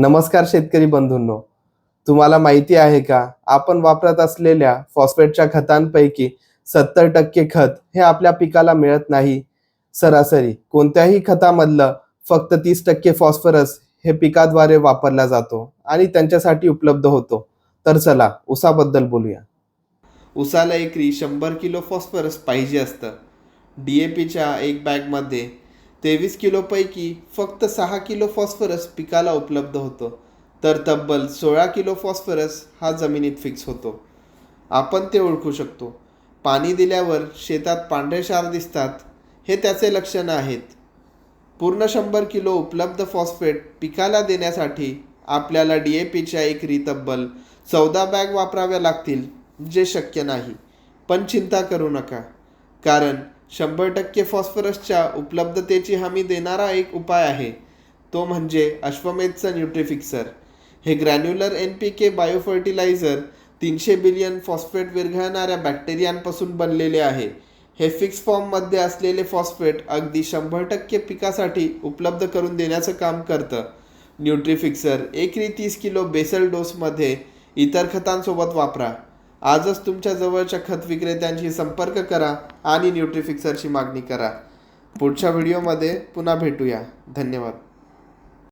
नमस्कार शेतकरी बंधूंनो. तुम्हाला माहिती आहे का? आपण वापरत असलेल्या फॉस्फेटच्या खतांपैकी सत्तर टक्के खत हे आपल्या पिकाला मिळत नाही. सरासरी कोणत्याही खतामधलं फक्त तीस टक्के फॉस्फरस हे पिकाद्वारे वापरला जातो आणि त्यांच्यासाठी उपलब्ध होतो. तर चला उसाबद्दल बोलूया. उसाला एकरी शंभर किलो फॉस्फरस पाहिजे असतं. डी ए पीच्या एक बॅगमध्ये तेवीस किलोपैकी फक्त सहा किलो फॉस्फरस पिकाला उपलब्ध होतो. तर तब्बल सोळा किलो फॉस्फरस हा जमिनीत फिक्स होतो. आपण ते ओळखू शकतो. पाणी दिल्यावर शेतात पांढरे क्षार दिसतात. हे त्याचे लक्षणं आहेत. पूर्ण शंभर किलो उपलब्ध फॉस्फेट पिकाला देण्यासाठी आपल्याला डी ए पीच्या एकरी तब्बल चौदा बॅग वापराव्या लागतील जे शक्य नाही. पण चिंता करू नका. कारण शंभर टक्के फॉस्फरसच्या उपलब्धतेची हमी देणारा एक उपाय आहे. तो म्हणजे अश्वमेधचं न्यूट्रिफिक्सर. हे granular N P K biofertilizer तीनशे बिलियन फॉस्फेट विरघळणाऱ्या बॅक्टेरियांपासून बनलेले आहे. हे फिक्स फॉर्ममध्ये असलेले फॉस्फेट अगदी शंभर टक्के पिकासाठी उपलब्ध करून देण्याचं काम करतं. न्यूट्रिफिक्सर एकरी तीस किलो बेसल डोसमध्ये इतर खतांसोबत वापरा. आजच तुमच्या जवळच्या खत विक्रेत्यांशी संपर्क करा आणि न्यूट्रिफिक्सरची मागणी करा. पुढच्या व्हिडिओमध्ये पुन्हा भेटूया. धन्यवाद.